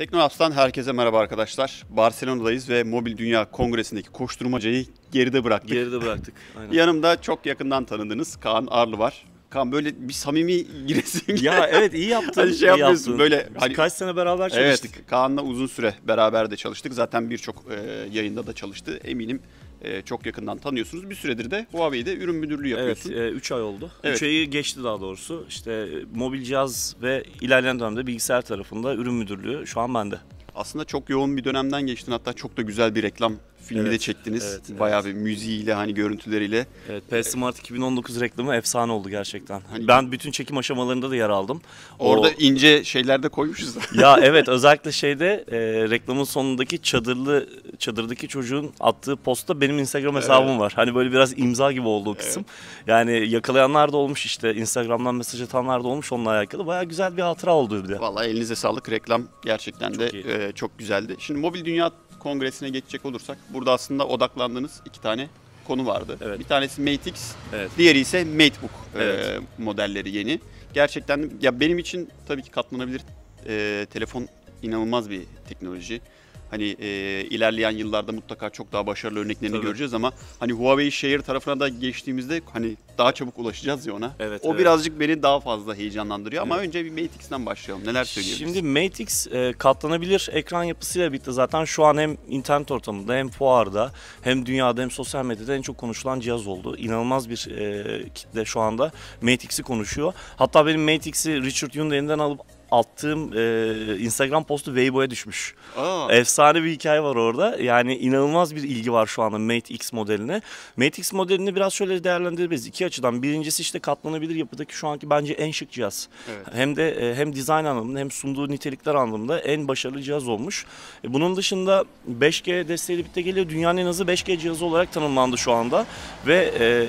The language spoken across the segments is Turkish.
Teknolabs'tan herkese merhaba arkadaşlar. Barcelona'dayız ve Mobil Dünya Kongresi'ndeki koşturmacayı geride bıraktık. Geride bıraktık. Aynen. Yanımda çok yakından tanıdığınız Kaan Arlı var. Kaan böyle bir samimi giresin. ya evet iyi yaptın. Hani şey iyi yapıyorsun, yaptın. böyle Biz hani- kaç sene beraber çalıştık. Evet, Kaan'la uzun süre beraber de çalıştık. Zaten birçok e, yayında da çalıştı. Eminim e, çok yakından tanıyorsunuz. Bir süredir de Huawei'de ürün müdürlüğü Evet, yapıyorsun. 3 ay oldu. 3 Evet. ayı geçti daha doğrusu. İşte e, mobil cihaz ve ilerleyen dönemde bilgisayar tarafında ürün müdürlüğü şu an bende. Aslında çok yoğun bir dönemden geçtin. Hatta çok da güzel bir reklam filmi de Evet, çektiniz. evet, evet. Bayağı bir müziğiyle hani görüntüleriyle. Evet, PS Smart 2019 reklamı efsane oldu gerçekten. Hani- Ben bütün çekim aşamalarında da yer aldım. O- Orada ince şeyler de koymuşuz. ya evet özellikle şeyde e, reklamın sonundaki çadırlı çadırdaki çocuğun attığı posta benim Instagram hesabım var. Hani böyle biraz imza gibi oldu o kısım. Yani yakalayanlar da olmuş işte Instagram'dan mesaj atanlar da olmuş onunla alakalı. Baya güzel bir hatıra oldu bir de. Vallahi elinize sağlık. Reklam gerçekten de Çok iyi. e, çok güzeldi. Şimdi Mobil Dünya Kongresi'ne geçecek olursak burada aslında odaklandığınız iki tane konu vardı. Evet. Bir tanesi Mate X, Evet. diğeri ise MateBook e, Evet. modelleri yeni. Gerçekten ya benim için tabii ki katlanabilir e, telefon inanılmaz bir teknoloji. Hani e, ilerleyen yıllarda mutlaka çok daha başarılı örneklerini Tabii. göreceğiz ama hani Huawei Share tarafına da geçtiğimizde hani daha çabuk ulaşacağız ya ona. Evet, o evet. birazcık beni daha fazla heyecanlandırıyor ama Evet. önce bir Mate X'ten başlayalım. Neler söyleyebiliriz? Şimdi Mate X e, katlanabilir ekran yapısıyla birlikte zaten şu an hem internet ortamında hem fuarda hem dünyada hem sosyal medyada en çok konuşulan cihaz oldu. İnanılmaz bir e, kitle şu anda Mate X'i konuşuyor. Hatta benim Mate X'i Richard Yu'nun elinden alıp attığım e, Instagram postu Weibo'ya düşmüş. Aa, Efsane bir hikaye var orada. Yani inanılmaz bir ilgi var şu anda Mate X modeline. Mate X modelini biraz şöyle değerlendirebiliriz. İki açıdan. Birincisi işte katlanabilir yapıdaki şu anki bence en şık cihaz. Evet. Hem de e, hem dizayn anlamında hem sunduğu nitelikler anlamında en başarılı cihaz olmuş. E, Bunun dışında 5G desteğiyle birlikte geliyor. Dünyanın en hızlı 5G cihazı olarak tanımlandı şu anda. Ve e,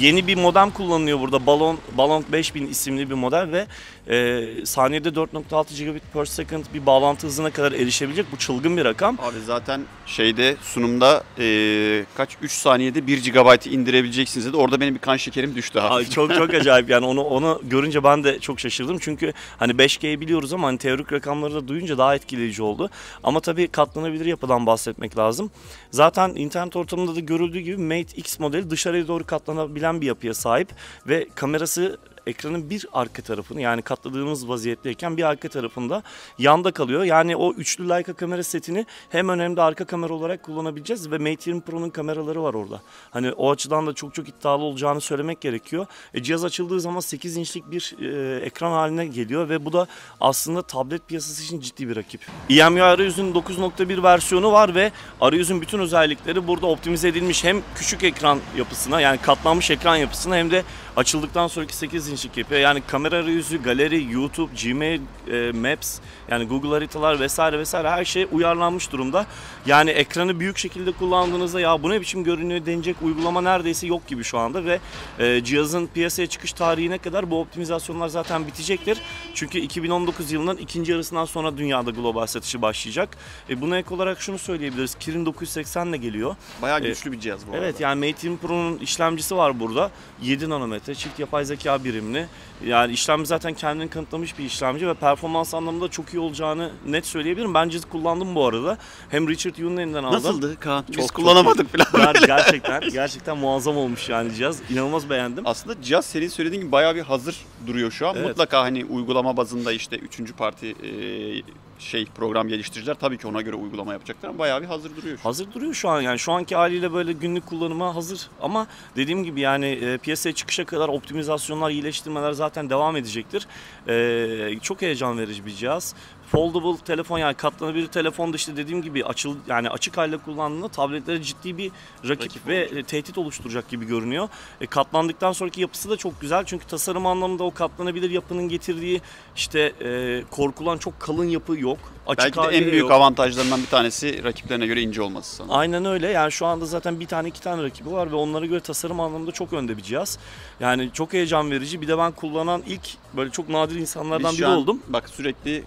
yeni bir modem kullanılıyor burada. Balon Balon 5000 isimli bir model ve e, saniyede 4.6 gigabit per second bir bağlantı hızına kadar erişebilecek. Bu çılgın bir rakam. Abi zaten şeyde sunumda eee, kaç 3 saniyede 1 GB indirebileceksiniz dedi. Orada benim bir kan şekerim düştü abi. Ay çok çok acayip yani onu onu görünce ben de çok şaşırdım çünkü hani 5G'yi biliyoruz ama hani teorik rakamları da duyunca daha etkileyici oldu. Ama tabii katlanabilir yapıdan bahsetmek lazım. Zaten internet ortamında da görüldüğü gibi Mate X modeli dışarıya doğru katlanabilen bir yapıya sahip ve kamerası ekranın bir arka tarafını yani katladığımız vaziyetteyken bir arka tarafında yanda kalıyor. Yani o üçlü Leica kamera setini hem ön hem de arka kamera olarak kullanabileceğiz ve Mate 20 Pro'nun kameraları var orada. Hani o açıdan da çok çok iddialı olacağını söylemek gerekiyor. E, cihaz açıldığı zaman 8 inçlik bir e, ekran haline geliyor ve bu da aslında tablet piyasası için ciddi bir rakip. EMUI arayüzün 9.1 versiyonu var ve arayüzün bütün özellikleri burada optimize edilmiş hem küçük ekran yapısına yani katlanmış ekran yapısına hem de açıldıktan sonraki 8 inçlik yapıyor. Yani kamera arayüzü, galeri, YouTube, Gmail, e, Maps yani Google haritalar vesaire vesaire her şey uyarlanmış durumda. Yani ekranı büyük şekilde kullandığınızda ya bu ne biçim görünüyor denecek uygulama neredeyse yok gibi şu anda ve e, cihazın piyasaya çıkış tarihine kadar bu optimizasyonlar zaten bitecektir. Çünkü 2019 yılının ikinci yarısından sonra dünyada global satışı başlayacak. E, buna ek olarak şunu söyleyebiliriz. Kirin 980 ile geliyor. Bayağı güçlü bir cihaz bu arada. Evet yani Mate 20 Pro'nun işlemcisi var burada. 7 nanometre çift yapay zeka birimli. Yani işlemci zaten kendini kanıtlamış bir işlemci ve performans anlamında çok iyi olacağını net söyleyebilirim. Ben cihazı kullandım bu arada. Hem Richard Yu'nun elinden aldım. Nasıldı Kaan? Biz Çok, çok kullanamadık falan. Ger- gerçekten gerçekten muazzam olmuş yani cihaz. İnanılmaz beğendim. Aslında cihaz senin söylediğin gibi bayağı bir hazır duruyor şu an. Evet. Mutlaka hani uygulama bazında işte üçüncü parti eee, şey program geliştiriciler tabii ki ona göre uygulama yapacaklar ama bayağı bir hazır duruyor şu. Hazır duruyor şu an yani şu anki haliyle böyle günlük kullanıma hazır ama dediğim gibi yani e, piyasaya çıkışa kadar optimizasyonlar, iyileştirmeler zaten devam edecektir. E, çok heyecan verici bir cihaz. Foldable telefon yani katlanabilir telefon da işte dediğim gibi açıl yani açık halde kullandığında tabletlere ciddi bir rakip, Rakip ve olacak. e, tehdit oluşturacak gibi görünüyor. E, katlandıktan sonraki yapısı da çok güzel çünkü tasarım anlamında o katlanabilir yapının getirdiği işte e, korkulan çok kalın yapı yok. Açık Belki de en büyük yok. avantajlarından bir tanesi rakiplerine göre ince olması sanırım. Aynen öyle. Yani şu anda zaten bir tane iki tane rakibi var ve onlara göre tasarım anlamında çok önde bir cihaz. Yani çok heyecan verici. Bir de ben kullanan ilk böyle çok nadir insanlardan Biz biri an oldum. bak sürekli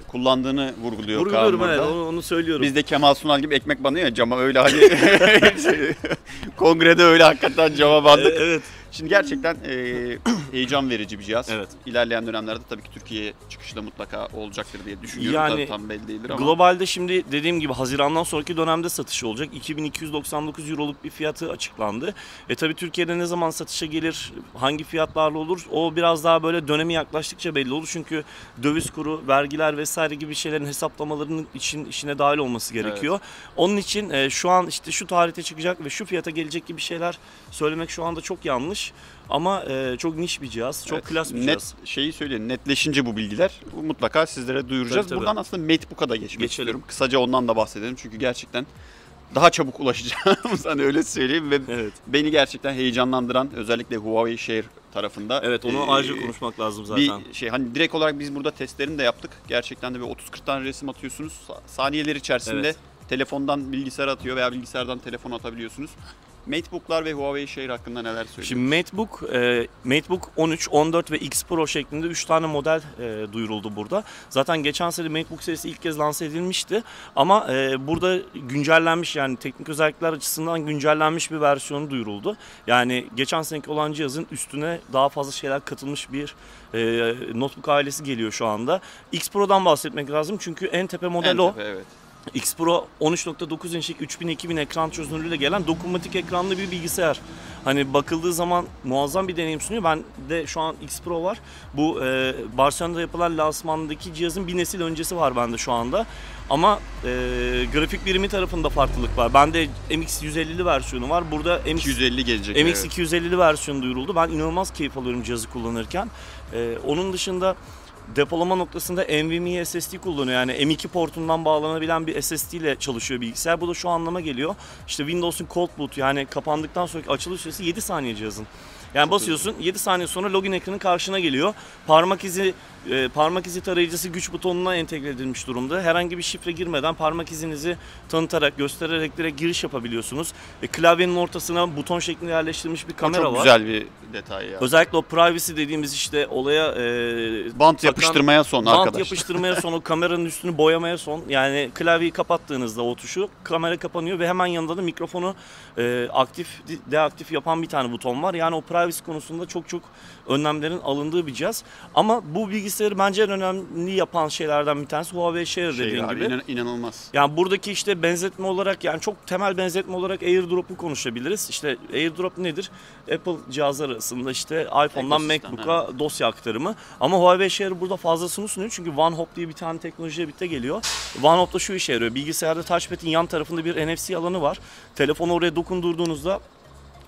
kullandığını vurguluyor Vurguluyorum Kaan evet onu, onu söylüyorum. Biz de Kemal Sunal gibi ekmek banıyor ya cama öyle hani kongrede öyle hakikaten cama E, bandık. evet. Şimdi gerçekten e, heyecan verici bir cihaz. Evet. İlerleyen dönemlerde tabii ki Türkiye'ye çıkışı da mutlaka olacaktır diye düşünüyorum. Yani Tabii tam belli değildir ama. Globalde şimdi dediğim gibi Haziran'dan sonraki dönemde satışı olacak. 2299 Euro'luk bir fiyatı açıklandı. E tabi Türkiye'de ne zaman satışa gelir, hangi fiyatlarla olur o biraz daha böyle dönemi yaklaştıkça belli olur. Çünkü döviz kuru, vergiler vesaire gibi şeylerin hesaplamalarının için işine dahil olması gerekiyor. Onun için e, şu an işte şu tarihte çıkacak ve şu fiyata gelecek gibi şeyler söylemek şu anda çok yanlış. Ama e, çok niş bir cihaz, çok Evet, klas bir net cihaz. şeyi söyleyeyim. Netleşince bu bilgiler mutlaka sizlere duyuracağız. Tabii, tabii. Buradan aslında Matebook'a da geçmek Geçelim. istiyorum. Kısaca ondan da bahsedelim. Çünkü gerçekten daha çabuk ulaşacağımız hani öyle söyleyeyim ve Evet. beni gerçekten heyecanlandıran özellikle Huawei Share tarafında. Evet onu e, ayrıca konuşmak lazım zaten. Bir şey hani direkt olarak biz burada testlerini de yaptık. Gerçekten de bir 30-40 tane resim atıyorsunuz. Sa- Saniyeler içerisinde Evet. telefondan bilgisayara atıyor veya bilgisayardan telefon atabiliyorsunuz. Matebook'lar ve Huawei Share hakkında neler söylüyorsunuz? Şimdi MateBook, e, MateBook 13, 14 ve X Pro şeklinde 3 tane model e, duyuruldu burada. Zaten geçen sene MateBook serisi ilk kez lanse edilmişti. Ama e, burada güncellenmiş yani teknik özellikler açısından güncellenmiş bir versiyonu duyuruldu. Yani geçen seneki olan cihazın üstüne daha fazla şeyler katılmış bir e, notebook ailesi geliyor şu anda. X Pro'dan bahsetmek lazım çünkü en tepe model En o. tepe, evet. X Pro 13.9 inçlik 3000-2000 ekran çözünürlüğüyle gelen dokunmatik ekranlı bir bilgisayar. Hani bakıldığı zaman muazzam bir deneyim sunuyor. Ben de şu an X Pro var. Bu e, Barcelona'da yapılan lansmandaki cihazın bir nesil öncesi var bende şu anda. Ama e, grafik birimi tarafında farklılık var. Bende MX 150'li versiyonu var. Burada MX 250 gelecek. MX evet. 250'li versiyonu duyuruldu. Ben inanılmaz keyif alıyorum cihazı kullanırken. Ee, onun dışında depolama noktasında NVMe SSD kullanıyor. Yani M2 portundan bağlanabilen bir SSD ile çalışıyor bilgisayar. Bu da şu anlama geliyor. İşte Windows'un cold boot yani kapandıktan sonraki açılış süresi 7 saniye cihazın. Yani basıyorsun 7 saniye sonra login ekranı karşına geliyor. Parmak izi e, parmak izi tarayıcısı güç butonuna entegre edilmiş durumda. Herhangi bir şifre girmeden parmak izinizi tanıtarak, göstererek direkt giriş yapabiliyorsunuz. E, klavyenin ortasına buton şeklinde yerleştirilmiş bir O kamera çok var. güzel bir detay ya. Özellikle o privacy dediğimiz işte olaya e, Bant yapıştırmaya son bant arkadaşlar. yapıştırmaya son, o kameranın üstünü boyamaya son. Yani klavyeyi kapattığınızda o tuşu kamera kapanıyor ve hemen yanında da mikrofonu e, aktif deaktif yapan bir tane buton var. Yani o privacy konusunda çok çok önlemlerin alındığı bir cihaz. Ama bu bilgisayarı bence en önemli yapan şeylerden bir tanesi Huawei Share Şey dediğim abi, gibi. inan- inanılmaz. Yani buradaki işte benzetme olarak yani çok temel benzetme olarak AirDrop'u konuşabiliriz. İşte AirDrop nedir? Apple cihazları arasında işte iPhone'dan MacBook'a dosya aktarımı. Ama Huawei Share burada fazlasını sunuyor. Çünkü OneHop diye bir tane teknolojiyle birlikte geliyor. OneHop da şu işe yarıyor. Bilgisayarda touchpad'in yan tarafında bir NFC alanı var. Telefonu oraya dokundurduğunuzda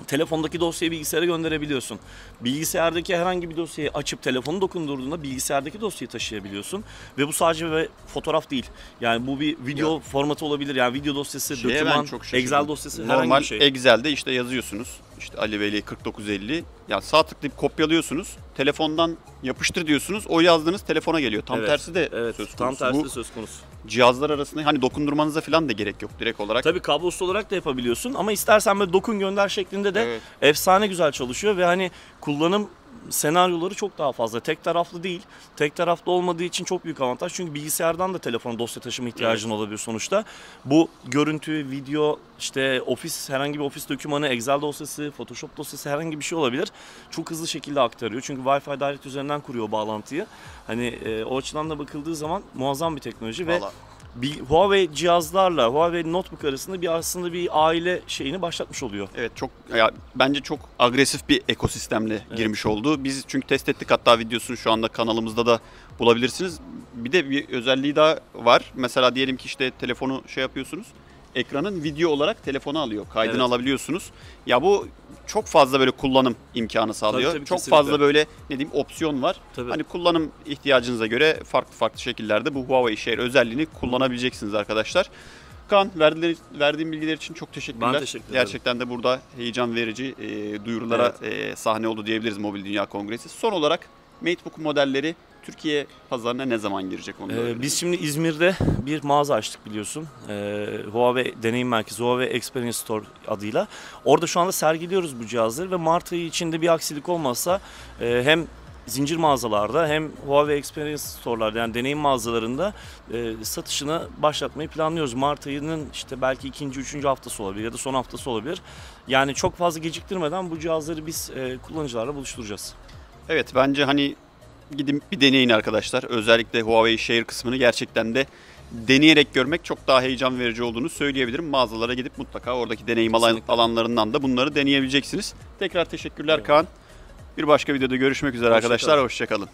telefondaki dosyayı bilgisayara gönderebiliyorsun. Bilgisayardaki herhangi bir dosyayı açıp telefonu dokundurduğunda bilgisayardaki dosyayı taşıyabiliyorsun. Ve bu sadece ve fotoğraf değil. Yani bu bir video formatı olabilir. Yani video dosyası, Şeye doküman. Excel dosyası herhangi Normal bir şey. Excel'de işte yazıyorsunuz. İşte Ali Veli 4950. Ya sağ tıklayıp kopyalıyorsunuz. Telefondan yapıştır diyorsunuz. O yazdığınız telefona geliyor. Tam Evet, tersi de evet, söz tam konusu. tersi Bu de söz konusu. cihazlar arasında hani dokundurmanıza falan da gerek yok direkt olarak. Tabii kablosuz olarak da yapabiliyorsun ama istersen böyle dokun gönder şeklinde de Evet. efsane güzel çalışıyor ve hani kullanım senaryoları çok daha fazla. Tek taraflı değil. Tek taraflı olmadığı için çok büyük avantaj. Çünkü bilgisayardan da telefona dosya taşıma ihtiyacın olabilir sonuçta. Bu görüntü, video, işte ofis herhangi bir ofis dokümanı, Excel dosyası, Photoshop dosyası herhangi bir şey olabilir. Çok hızlı şekilde aktarıyor. Çünkü Wi-Fi Direct üzerinden kuruyor bağlantıyı. Hani e, o açıdan da bakıldığı zaman muazzam bir teknoloji ve Vallahi bir Huawei cihazlarla Huawei Notebook arasında bir aslında bir aile şeyini başlatmış oluyor. Evet çok ya bence çok agresif bir ekosistemle girmiş oldu. Biz çünkü test ettik hatta videosunu şu anda kanalımızda da bulabilirsiniz. Bir de bir özelliği daha var. Mesela diyelim ki işte telefonu şey yapıyorsunuz. Ekranın video olarak telefona alıyor. Kaydını Evet. alabiliyorsunuz. Ya bu çok fazla böyle kullanım imkanı sağlıyor. Tabii, çok kesinlikle. fazla böyle ne diyeyim opsiyon var. Tabii. Hani kullanım ihtiyacınıza göre farklı farklı şekillerde bu Huawei Share özelliğini kullanabileceksiniz arkadaşlar. Kaan verdiğin, verdiğin bilgiler için çok teşekkürler. Ben teşekkür ederim. Gerçekten de burada heyecan verici e, duyurulara e, sahne oldu diyebiliriz Mobil Dünya Kongresi. Son olarak Matebook modelleri Türkiye pazarına ne zaman girecek onu Ee, biz şimdi İzmir'de bir mağaza açtık biliyorsun. Ee, Huawei Deneyim Merkezi, Huawei Experience Store adıyla. Orada şu anda sergiliyoruz bu cihazları ve Mart ayı içinde bir aksilik olmazsa e, hem zincir mağazalarda hem Huawei Experience Store'larda yani deneyim mağazalarında e, satışını başlatmayı planlıyoruz. Mart ayının işte belki ikinci, üçüncü haftası olabilir ya da son haftası olabilir. Yani çok fazla geciktirmeden bu cihazları biz e, kullanıcılarla buluşturacağız. Evet bence hani gidin bir deneyin arkadaşlar. Özellikle Huawei Share kısmını gerçekten de deneyerek görmek çok daha heyecan verici olduğunu söyleyebilirim. Mağazalara gidip mutlaka oradaki deneyim alan- alanlarından da bunları deneyebileceksiniz. Tekrar teşekkürler Eyvallah. Kaan. Bir başka videoda görüşmek üzere Hoşça arkadaşlar. kalın. Hoşçakalın.